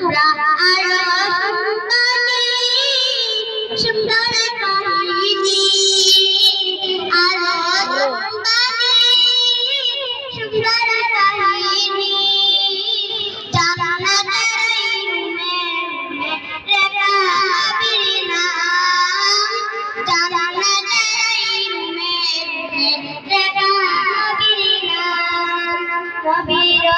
তোমরা আরও সুন্দরী সুন্দর কাহিনী আরও সুন্দরী সুন্দর কাহিনী কবির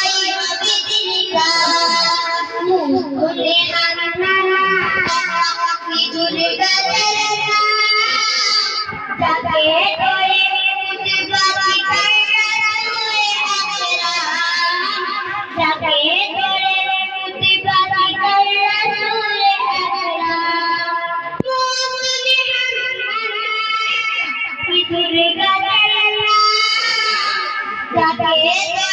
ಸುಡ್ರಿ ಗದಲ್ಲ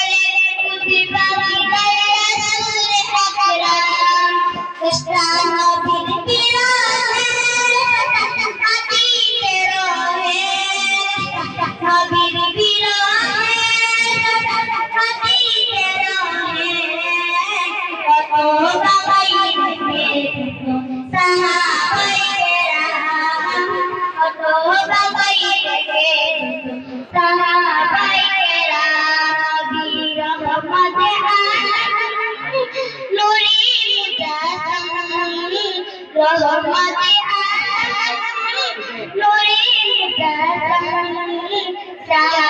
রহমতে আ নুরি গাতাম